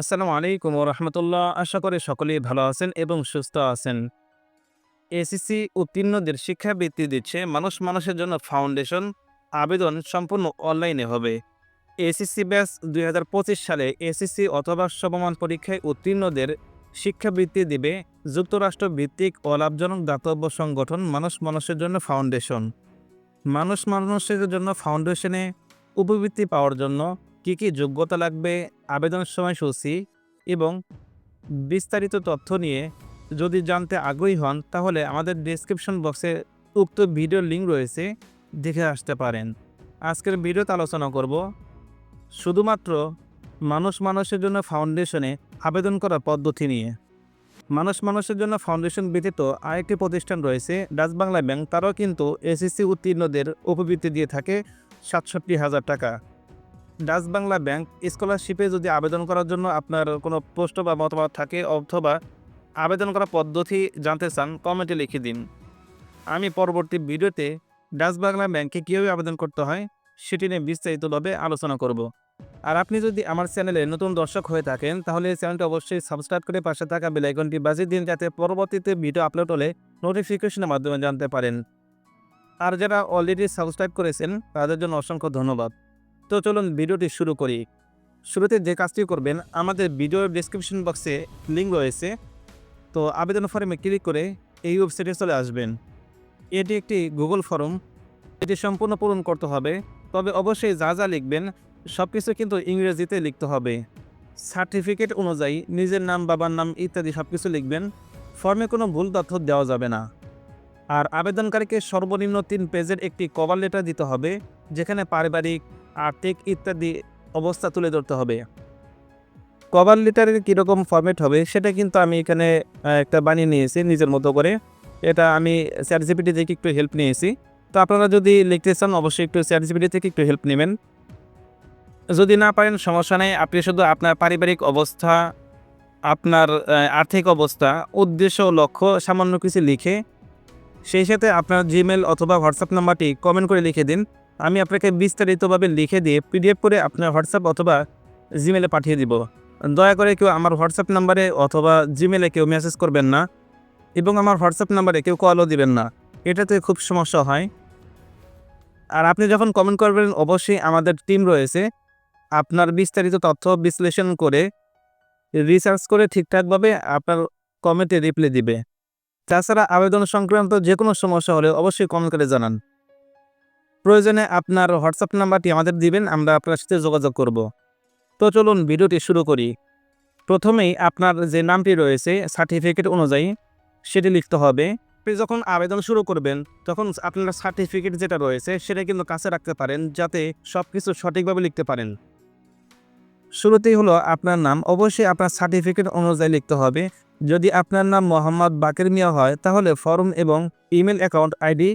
আসসালামু আলাইকুম রহমতুল্লাহ। আশা করি সকলেই ভালো আছেন এবং সুস্থ আছেন। এসিসি উত্তীর্ণদের শিক্ষাবৃত্তি দিচ্ছে মানুষ মানুষের জন্য ফাউন্ডেশন আবেদন সম্পূর্ণ অনলাইনে হবে। এসিসি ব্যাস দুই হাজার পঁচিশ সালে এসিসি অথবা সমমান পরীক্ষায় উত্তীর্ণদের শিক্ষাবৃত্তি দিবে যুক্তরাষ্ট্র ভিত্তিক অলাভজনক দাতব্য সংগঠন মানুষ মানুষের জন্য ফাউন্ডেশন মানুষ মানুষের জন্য ফাউন্ডেশনে উপবৃত্তি পাওয়ার জন্য কী কী যোগ্যতা লাগবে আবেদন সময়সূচি এবং বিস্তারিত তথ্য নিয়ে যদি জানতে আগ্রহী হন, তাহলে আমাদের ডেসক্রিপশন বক্সে উক্ত ভিডিওর লিঙ্ক রয়েছে, দেখে আসতে পারেন। আজকের ভিডিওতে আলোচনা করব, শুধুমাত্র মানুষ মানুষের জন্য ফাউন্ডেশনে আবেদন করার পদ্ধতি নিয়ে। মানুষ মানুষের জন্য ফাউন্ডেশন ব্যতীত আরেকটি প্রতিষ্ঠান রয়েছে, ডাচ বাংলা ব্যাংক। তারাও কিন্তু এসএসসি উত্তীর্ণদের উপবৃত্তি দিয়ে থাকে সাতষট্টি হাজার টাকা। ডাচ বাংলা ব্যাংক স্কলারশিপে যদি আবেদন করার জন্য আপনার কোনো প্রশ্ন বা মতামত থাকে অথবা আবেদন করার পদ্ধতি জানতে চান কমেন্টে লিখে দিন। আমি পরবর্তী ভিডিওতে ডাচ বাংলা ব্যাংকে কীভাবে আবেদন করতে হয় সেটি নিয়ে বিস্তারিতভাবে আলোচনা করব। আর আপনি যদি আমার চ্যানেলে নতুন দর্শক হয়ে থাকেন, তাহলে চ্যানেলটি অবশ্যই সাবস্ক্রাইব করে পাশে থাকা বেলাইকনটি বাজিয়ে দিন, যাতে পরবর্তীতে ভিডিও আপলোড হলে নোটিফিকেশনের মাধ্যমে জানতে পারেন। আর যারা অলরেডি সাবস্ক্রাইব করেছেন, তাদের জন্য অসংখ্য ধন্যবাদ। তো চলুন ভিডিওটি শুরু করি। শুরুতে যে কাজটি করবেন, আমাদের ভিডিওর ডিসক্রিপশন বক্সে লিঙ্ক রয়েছে। তো আবেদন ফর্মে ক্লিক করে এই ওয়েবসাইটে চলে আসবেন। এটি একটি গুগল ফর্ম এটি সম্পূর্ণ পূরণ করতে হবে। তবে অবশ্যই যা যা লিখবেন সব কিছু কিন্তু ইংরেজিতে লিখতে হবে। সার্টিফিকেট অনুযায়ী নিজের নাম, বাবার নাম ইত্যাদি সব কিছু লিখবেন ফর্মে কোনো ভুল তথ্য দেওয়া যাবে না। আর আবেদনকারীকে সর্বনিম্ন তিন পেজের একটি কভার লেটার দিতে হবে, যেখানে পারিবারিক আর্থিক ইত্যাদি অবস্থা তুলে ধরতে হবে। কভার লেটারের কীরকম ফরম্যাট হবে সেটা কিন্তু আমি এখানে একটা বানিয়ে নিয়েছি নিজের মতো করে। এটা আমি চ্যাট জিপিটি থেকে একটু হেল্প নিয়েছি। তো আপনারা যদি লিখতে চান, অবশ্যই একটু চ্যাট জিপিটি থেকে একটু হেল্প নেবেন। যদি না পারেন, সমস্যা নেই। আপনি শুধু আপনার পারিবারিক অবস্থা, আপনার আর্থিক অবস্থা, উদ্দেশ্য লক্ষ্য সামান্য কিছু লিখে, সেই সাথে আপনার জিমেল অথবা হোয়াটসঅ্যাপ নাম্বারটি কমেন্ট করে লিখে দিন। আমি আপনাকে বিস্তারিতভাবে লিখে দিয়ে পিডিএফ করে আপনার হোয়াটসঅ্যাপ অথবা জিমেলে পাঠিয়ে দিব। দয়া করে কেউ আমার হোয়াটসঅ্যাপ নাম্বারে অথবা জিমেলে কেউ মেসেজ করবেন না এবং আমার হোয়াটসঅ্যাপ নাম্বারে কেউ কলও দিবেন না। এটাতে খুব সমস্যা হয়। আর আপনি যখন কমেন্ট করবেন, অবশ্যই আমাদের টিম রয়েছে। আপনার বিস্তারিত তথ্য বিশ্লেষণ করে রিসার্চ করে ঠিকঠাকভাবে আপনার কমেন্টে রিপ্লাই দিবে। তাছাড়া আবেদন সংক্রান্ত যে কোনো সমস্যা হলে অবশ্যই কমেন্ট করে জানান। প্রয়োজনে আপনার হোয়াটসঅ্যাপ নাম্বারটি আমাদের দিবেন, আমরা আপনার সাথে যোগাযোগ করব। তো চলুন ভিডিওটি শুরু করি। প্রথমেই আপনার যে নামটি রয়েছে সার্টিফিকেট অনুযায়ী সেটি লিখতে হবে। আপনি যখন আবেদন শুরু করবেন, তখন আপনার সার্টিফিকেট যেটা রয়েছে, সেটা কিন্তু কাছে রাখতে পারেন, যাতে সব কিছু সঠিকভাবে লিখতে পারেন। শুরুতেই হলো আপনার নাম। অবশ্যই আপনার সার্টিফিকেট অনুযায়ী লিখতে হবে। যদি আপনার নাম মোহাম্মদ বাকের মিয়া হয়, তাহলে ফর্ম এবং ইমেল অ্যাকাউন্ট আইডি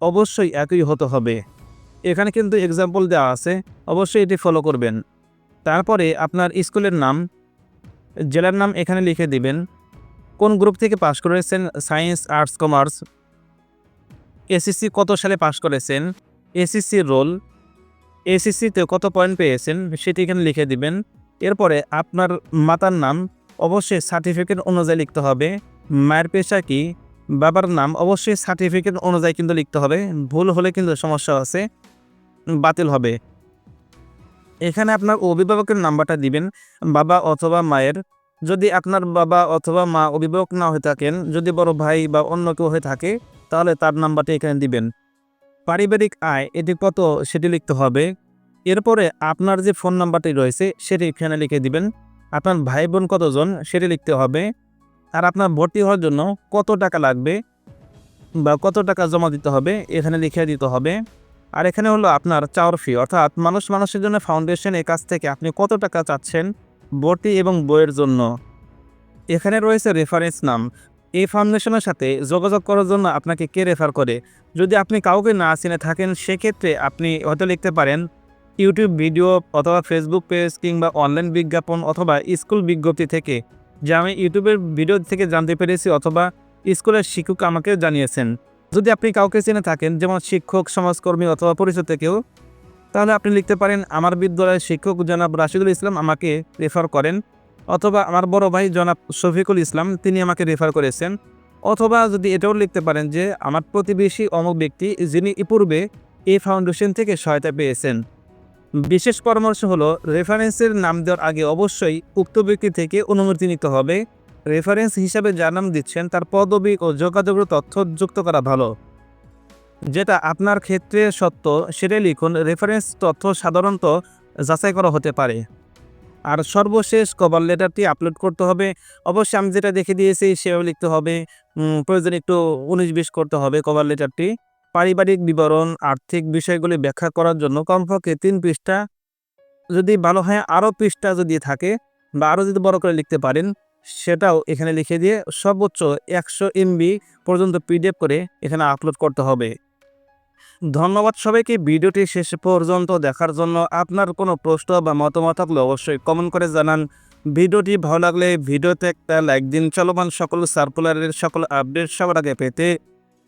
অবশ্যই একই হতে হবে। এখানে কিন্তু এক্সাম্পল দেওয়া আছে, অবশ্যই এটি ফলো করবেন। তারপরে আপনার স্কুলের নাম, জেলার নাম এখানে লিখে দিবেন। কোন গ্রুপ থেকে পাশ করেছেন? সায়েন্স আর্টস কমার্স এসএসসি কত সালে পাশ করেছেন? এসএসসি রোল এসএসসিতে কত পয়েন্ট পেয়েছেন? সেটি এখানে লিখে দিবেন। এরপরে আপনার মাতার নাম, অবশ্যই সার্টিফিকেট অনুযায়ী লিখতে হবে। মায়ের পেশা কি? বাবার নাম অবশ্যই সার্টিফিকেট অনুযায়ী কিন্তু লিখতে হবে। ভুল হলে কিন্তু সমস্যা আছে, বাতিল হবে। এখানে আপনার অভিভাবকের নাম্বারটা দিবেন, বাবা অথবা মায়ের। যদি আপনার বাবা অথবা মা অভিভাবক না হয়ে থাকেন, যদি বড় ভাই বা অন্য কেউ হয়ে থাকে, তাহলে তার নাম্বারটি এখানে দিবেন। পারিবারিক আয়, এটি কত সেটি লিখতে হবে। এরপরে আপনার যে ফোন নাম্বারটি রয়েছে, সেটি এখানে লিখে দিবেন। আপনার ভাই বোন কতজন, সেটি লিখতে হবে। আর আপনার ভর্তি হওয়ার জন্য কত টাকা লাগবে বা কত টাকা জমা দিতে হবে, এখানে লিখে দিতে হবে। আর এখানে হলো আপনার চাওয়ার ফি অর্থাৎ মানুষ মানুষের জন্য ফাউন্ডেশনের কাছ থেকে আপনি কত টাকা চাচ্ছেন ভর্তি এবং বইয়ের জন্য। এখানে রয়েছে রেফারেন্স নাম। এই ফাউন্ডেশনের সাথে যোগাযোগ করার জন্য আপনাকে কে রেফার করে? যদি আপনি কাউকে না চিনে থাকেন, সেক্ষেত্রে আপনি হয়তো লিখতে পারেন ইউটিউব ভিডিও অথবা ফেসবুক পেজ কিংবা অনলাইন বিজ্ঞাপন অথবা স্কুল বিজ্ঞপ্তি থেকে। যা আমি ইউটিউবের ভিডিও থেকে জানতে পেরেছি অথবা স্কুলের শিক্ষক আমাকে জানিয়েছেন। যদি আপনি কাউকে চিনে থাকেন, যেমন শিক্ষক, সমাজকর্মী অথবা পরিচিত কেউ, তাহলে আপনি লিখতে পারেন, আমার বিদ্যালয়ের শিক্ষক জনাব রাশিদুল ইসলাম আমাকে রেফার করেন। অথবা, আমার বড় ভাই জনাব শফিকুল ইসলাম, তিনি আমাকে রেফার করেছেন। অথবা, যদি এটাও লিখতে পারেন যে, আমার প্রতিবেশী অমুক ব্যক্তি, যিনি ইপূর্বে এই ফাউন্ডেশন থেকে সহায়তা পেয়েছেন। বিশেষ পরামর্শ হলো রেফারেন্সের নাম দেওয়ার আগে অবশ্যই উক্ত ব্যক্তি থেকে অনুমতি নিতে হবে। রেফারেন্স হিসাবে যার নাম দিচ্ছেন, তার পদবি ও যোগাযোগের তথ্য যুক্ত করা ভালো। যেটা আপনার ক্ষেত্রে সত্য, সেটাই লিখুন রেফারেন্স তথ্য সাধারণত যাচাই করা হতে পারে। আর সর্বশেষ কভার লেটারটি আপলোড করতে হবে। অবশ্যই আমি যেটা দেখে দিয়েছি, সেভাবে লিখতে হবে। প্রয়োজন একটু উনিশ বিশ করতে হবে কভার লেটারটি পারিবারিক বিবরণ, আর্থিক বিষয়গুলি ব্যাখ্যা করার জন্য কমপক্ষে তিন পৃষ্ঠা। যদি ভালো হয়, আরও পৃষ্ঠা যদি থাকে বা আরও যদি বড় করে লিখতে পারেন, সেটাও এখানে লিখে দিয়ে সর্বোচ্চ একশো এমবি পর্যন্ত পিডিএফ করে এখানে আপলোড করতে হবে। ধন্যবাদ সবাইকে, ভিডিওটি শেষ পর্যন্ত দেখার জন্য। আপনার কোনো প্রশ্ন বা মতামত থাকলে অবশ্যই কমেন্ট করে জানান। ভিডিওটি ভালো লাগলে ভিডিওতে একটা লাইক দিন। চলমান সকল সার্কুলারের সকল আপডেট সবার আগে পেতে